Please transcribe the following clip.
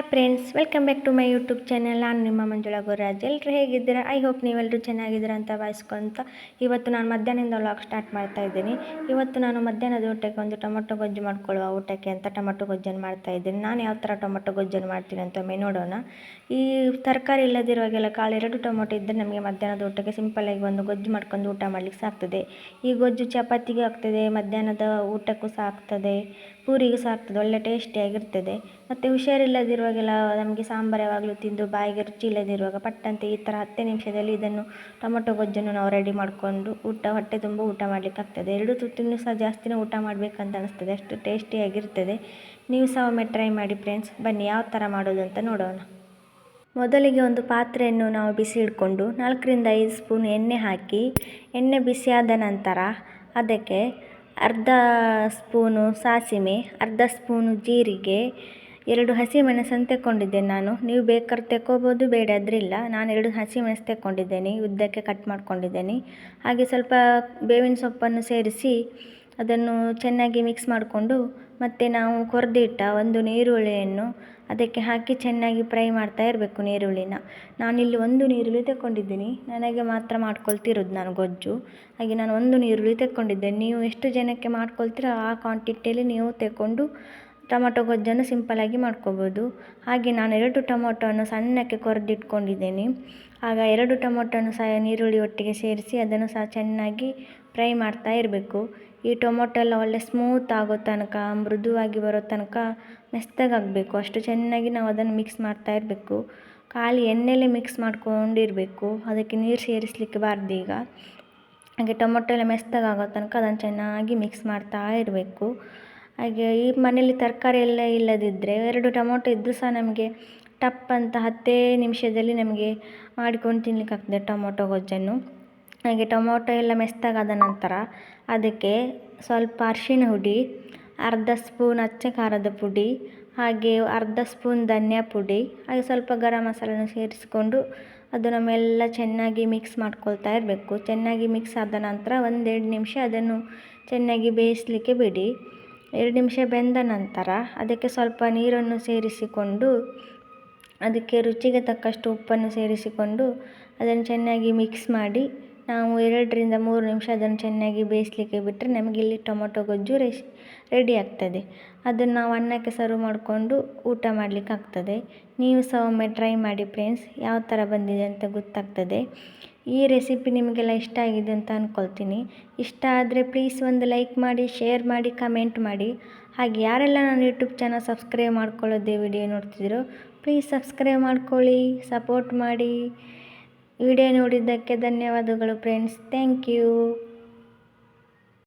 Hi friends welcome back to my YouTube channel ನಾನು ನಿಮ್ಮ ಮಂಜುಳಾ ಗುರುರಾಜ್ ಎಲ್ಲರೂ ಹೇಗಿದ್ದೀರಾ? ಐ ಹೋಪ್ ನೀವೆಲ್ಲರೂ ಚೆನ್ನಾಗಿದ್ದೀರಾ ಅಂತ ಭಾವಿಸ್ಕೊಂತ ಇವತ್ತು ನಾನು ಮಧ್ಯಾಹ್ನದಿಂದ ವ್ಲಾಗ್ ಸ್ಟಾರ್ಟ್ ಮಾಡ್ತಾ ಇದ್ದೀನಿ. ಇವತ್ತು ನಾನು ಮಧ್ಯಾಹ್ನದ ಊಟಕ್ಕೆ ಒಂದು ಟೊಮೊಟೊ ಗೊಜ್ಜು ಮಾಡ್ಕೊಳ್ಳುವ ಊಟಕ್ಕೆ ಅಂತ ಟೊಮೊಟೊ ಗೊಜ್ಜನ್ನು ಮಾಡ್ತಾ ಇದ್ದೀನಿ. ನಾನು ಯಾವ ಥರ ಟೊಮೊಟೊ ಗೊಜ್ಜನ್ನು ಮಾಡ್ತೀನಿ ಅಂತ ಒಮ್ಮೆ ನೋಡೋಣ. ಈ ತರಕಾರಿ ಇಲ್ಲದಿರುವಾಗೆಲ್ಲ ಕಾಳು ಎರಡು ಟೊಮೊಟೊ ಇದ್ದರೆ ನಮಗೆ ಮಧ್ಯಾಹ್ನದ ಊಟಕ್ಕೆ ಸಿಂಪಲ್ಲಾಗಿ ಒಂದು ಗೊಜ್ಜು ಮಾಡ್ಕೊಂಡು ಊಟ ಮಾಡಲಿಕ್ಕೆ ಸಾಕ್ತದೆ. ಈ ಗೊಜ್ಜು ಚಪಾತಿಗೆ ಆಗ್ತದೆ, ಮಧ್ಯಾಹ್ನದ ಊಟಕ್ಕೂ ಸಹ ಆಗ್ತದೆ ಪೂರಿಗೂ ಸಹ ಆಗ್ತದೆ ಒಳ್ಳೆ ಟೇಸ್ಟಿಯಾಗಿರ್ತದೆ ಮತ್ತು ಹುಷಾರಿಲ್ಲದಿರುವಾಗೆಲ್ಲ ನಮಗೆ ಸಾಂಬಾರು ಯಾವಾಗಲೂ ತಿಂದು ಬಾಯಿಗೆ ರುಚಿ ಇಲ್ಲದಿರುವಾಗ ಪಟ್ಟಂತೆ ಈ ಥರ ಹತ್ತೇ ನಿಮಿಷದಲ್ಲಿ ಇದನ್ನು ಟೊಮೊಟೊ ಗೊಜ್ಜನ್ನು ನಾವು ರೆಡಿ ಮಾಡಿಕೊಂಡು ಊಟ, ಹೊಟ್ಟೆ ತುಂಬ ಊಟ ಮಾಡಲಿಕ್ಕೆ ಆಗ್ತದೆ ಎರಡು ತುತ್ತಿನೂ ಸಹ ಜಾಸ್ತಿನೇ ಊಟ ಮಾಡಬೇಕಂತ ಅನಿಸ್ತದೆ. ಅಷ್ಟು ಟೇಸ್ಟಿಯಾಗಿರ್ತದೆ ನೀವು ಸಹ ಒಮ್ಮೆ ಟ್ರೈ ಮಾಡಿ ಫ್ರೆಂಡ್ಸ್ ಬನ್ನಿ ಯಾವ ಥರ ಮಾಡೋದು ಅಂತ ನೋಡೋಣ. ಮೊದಲಿಗೆ ಒಂದು ಪಾತ್ರೆಯನ್ನು ನಾವು ಬಿಸಿ ಇಟ್ಕೊಂಡು ನಾಲ್ಕರಿಂದ ಐದು ಸ್ಪೂನ್ ಎಣ್ಣೆ ಹಾಕಿ, ಎಣ್ಣೆ ಬಿಸಿಯಾದ ನಂತರ ಅದಕ್ಕೆ ಅರ್ಧ ಸ್ಪೂನು ಸಾಸಿವೆ ಅರ್ಧ ಸ್ಪೂನು ಜೀರಿಗೆ, ಎರಡು ಹಸಿಮೆಣಸನ್ನು ತೆಕ್ಕೊಂಡಿದ್ದೇನೆ ನಾನು. ನೀವು ಬೇಕಾದ್ರೆ ತೆಕ್ಕೋಬೋದು ಬೇಡಾದ್ರಿಲ್ಲ ನಾನು ಎರಡು ಹಸಿಮೆಣಸು ತೆಕ್ಕೊಂಡಿದ್ದೇನೆ ಉದ್ದಕ್ಕೆ ಕಟ್ ಮಾಡ್ಕೊಂಡಿದ್ದೇನೆ. ಹಾಗೆ ಸ್ವಲ್ಪ ಬೇವಿನ ಸೊಪ್ಪನ್ನು ಸೇರಿಸಿ ಅದನ್ನು ಚೆನ್ನಾಗಿ ಮಿಕ್ಸ್ ಮಾಡಿಕೊಂಡು ಮತ್ತು ನಾವು ಕೊರೆದಿಟ್ಟ ಒಂದು ನೀರುಳ್ಳಿಯನ್ನು ಅದಕ್ಕೆ ಹಾಕಿ ಚೆನ್ನಾಗಿ ಫ್ರೈ ಮಾಡ್ತಾ ಇರಬೇಕು ನೀರುಳ್ಳಿನ. ನಾನಿಲ್ಲಿ ಒಂದು ನೀರುಳ್ಳಿ ತಗೊಂಡಿದ್ದೀನಿ ನನಗೆ ಮಾತ್ರ ಮಾಡ್ಕೊಳ್ತಿರೋದು ನಾನು ಗೊಜ್ಜು. ಹಾಗೆ ನಾನು ಒಂದು ನೀರುಳ್ಳಿ ತೆಕ್ಕೊಂಡಿದ್ದೇನೆ ನೀವು ಎಷ್ಟು ಜನಕ್ಕೆ ಮಾಡ್ಕೊಳ್ತೀರೋ ಆ ಕ್ವಾಂಟಿಟಿಯಲ್ಲಿ ನೀವು ತೆಕ್ಕೊಂಡು ಟೊಮೊಟೊ ಗೊಜ್ಜನ್ನು ಸಿಂಪಲ್ಲಾಗಿ ಮಾಡ್ಕೋಬೋದು. ಹಾಗೆ ನಾನು ಎರಡು ಟೊಮೊಟೊವನ್ನು ಸಣ್ಣಕ್ಕೆ ಕೊರೆದಿಟ್ಕೊಂಡಿದ್ದೇನೆ. ಆಗ ಎರಡು ಟೊಮೊಟೊನು ಸಹ ನೀರುಳ್ಳಿ ಒಟ್ಟಿಗೆ ಸೇರಿಸಿ ಅದನ್ನು ಸಹ ಚೆನ್ನಾಗಿ ಫ್ರೈ ಮಾಡ್ತಾ ಇರಬೇಕು. ಈ ಟೊಮೊಟೊ ಎಲ್ಲ ಒಳ್ಳೆ ಸ್ಮೂತ್ ಆಗೋ ತನಕ, ಮೃದುವಾಗಿ ಬರೋ ತನಕ ಮೆತ್ತಗಾಗಬೇಕು ಅಷ್ಟು ಚೆನ್ನಾಗಿ ನಾವು ಅದನ್ನು ಮಿಕ್ಸ್ ಮಾಡ್ತಾ ಇರಬೇಕು. ಖಾಲಿ ಎಣ್ಣೆಲೇ ಮಿಕ್ಸ್ ಮಾಡ್ಕೊಂಡಿರಬೇಕು. ಅದಕ್ಕೆ ನೀರು ಸೇರಿಸಲಿಕ್ಕೆ ಬಾರ್ದು ಈಗ. ಹಾಗೆ ಟೊಮೊಟೊ ಎಲ್ಲ ಮೆತ್ತಗಾಗೋ ತನಕ ಅದನ್ನು ಚೆನ್ನಾಗಿ ಮಿಕ್ಸ್ ಮಾಡ್ತಾ ಇರಬೇಕು. ಹಾಗೆ ಈ ಮನೆಯಲ್ಲಿ ತರಕಾರಿ ಎಲ್ಲ ಇಲ್ಲದಿದ್ದರೆ ಎರಡು ಟೊಮೊಟೊ ಇದ್ದರೂ ಸಹ ನಮಗೆ ಟಪ್ ಅಂತ ಹತ್ತೇ ನಿಮಿಷದಲ್ಲಿ ನಮಗೆ ಮಾಡಿಕೊಂಡು ತಿನ್ನಲಿಕ್ಕಾಗ್ತದೆ ಟೊಮೊಟೊ ಗೊಜ್ಜನ್ನು. ಹಾಗೆ ಟೊಮೊಟೊ ಎಲ್ಲ ಮೆತ್ತಗಾದ ನಂತರ ಅದಕ್ಕೆ ಸ್ವಲ್ಪ ಅರಿಶಿಣ ಹುಡಿ, ಅರ್ಧ ಸ್ಪೂನ್ ಅಚ್ಚ ಖಾರದ ಪುಡಿ, ಹಾಗೆ ಅರ್ಧ ಸ್ಪೂನ್ ಧನಿಯಾ ಪುಡಿ, ಹಾಗೆ ಸ್ವಲ್ಪ ಗರಂ ಮಸಾಲೆಯನ್ನು ಸೇರಿಸಿಕೊಂಡು ಅದು ನಮ್ಮೆಲ್ಲ ಚೆನ್ನಾಗಿ ಮಿಕ್ಸ್ ಮಾಡ್ಕೊಳ್ತಾ ಇರಬೇಕು. ಚೆನ್ನಾಗಿ ಮಿಕ್ಸ್ ಆದ ನಂತರ ಒಂದೆರಡು ನಿಮಿಷ ಅದನ್ನು ಚೆನ್ನಾಗಿ ಬೇಯಿಸಲಿಕ್ಕೆ ಬಿಡಿ. ಎರಡು ನಿಮಿಷ ಬೆಂದ ನಂತರ ಅದಕ್ಕೆ ಸ್ವಲ್ಪ ನೀರನ್ನು ಸೇರಿಸಿಕೊಂಡು ಅದಕ್ಕೆ ರುಚಿಗೆ ತಕ್ಕಷ್ಟು ಉಪ್ಪನ್ನು ಸೇರಿಸಿಕೊಂಡು ಅದನ್ನು ಚೆನ್ನಾಗಿ ಮಿಕ್ಸ್ ಮಾಡಿ ನಾವು ಎರಡರಿಂದ ಮೂರು ನಿಮಿಷ ಅದನ್ನು ಚೆನ್ನಾಗಿ ಬೇಯಿಸಲಿಕ್ಕೆ ಬಿಟ್ಟರೆ ನಮಗೆ ಇಲ್ಲಿ ಟೊಮೊಟೊ ಗೊಜ್ಜು ರೆಸಿ ರೆಡಿ ಆಗ್ತದೆ. ಅದನ್ನು ನಾವು ಅನ್ನಕ್ಕೆ ಸರ್ವ್ ಮಾಡಿಕೊಂಡು ಊಟ ಮಾಡಲಿಕ್ಕೆ ಆಗ್ತದೆ. ನೀವು ಸಹ ಒಮ್ಮೆ ಟ್ರೈ ಮಾಡಿ ಫ್ರೆಂಡ್ಸ್ ಯಾವ ಥರ ಬಂದಿದೆ ಅಂತ ಗೊತ್ತಾಗ್ತದೆ. ಈ ರೆಸಿಪಿ ನಿಮಗೆಲ್ಲ ಇಷ್ಟ ಆಗಿದೆ ಅಂತ ಅಂದ್ಕೊಳ್ತೀನಿ ಇಷ್ಟ ಆದರೆ ಪ್ಲೀಸ್ ಒಂದು ಲೈಕ್ ಮಾಡಿ ಶೇರ್ ಮಾಡಿ ಕಮೆಂಟ್ ಮಾಡಿ. ಹಾಗೆ ಯಾರೆಲ್ಲ ನನ್ನ ಯೂಟ್ಯೂಬ್ ಚಾನಲ್ ಸಬ್ಸ್ಕ್ರೈಬ್ ಮಾಡ್ಕೊಳ್ಳೋದೇ ವಿಡಿಯೋ ನೋಡ್ತಿದ್ದೀರೋ ಪ್ಲೀಸ್ ಸಬ್ಸ್ಕ್ರೈಬ್ ಮಾಡ್ಕೊಳ್ಳಿ ಸಪೋರ್ಟ್ ಮಾಡಿ. ವಿಡಿಯೋ ನೋಡಿದ್ದಕ್ಕೆ ಧನ್ಯವಾದಗಳು ಫ್ರೆಂಡ್ಸ್ ಥ್ಯಾಂಕ್ ಯು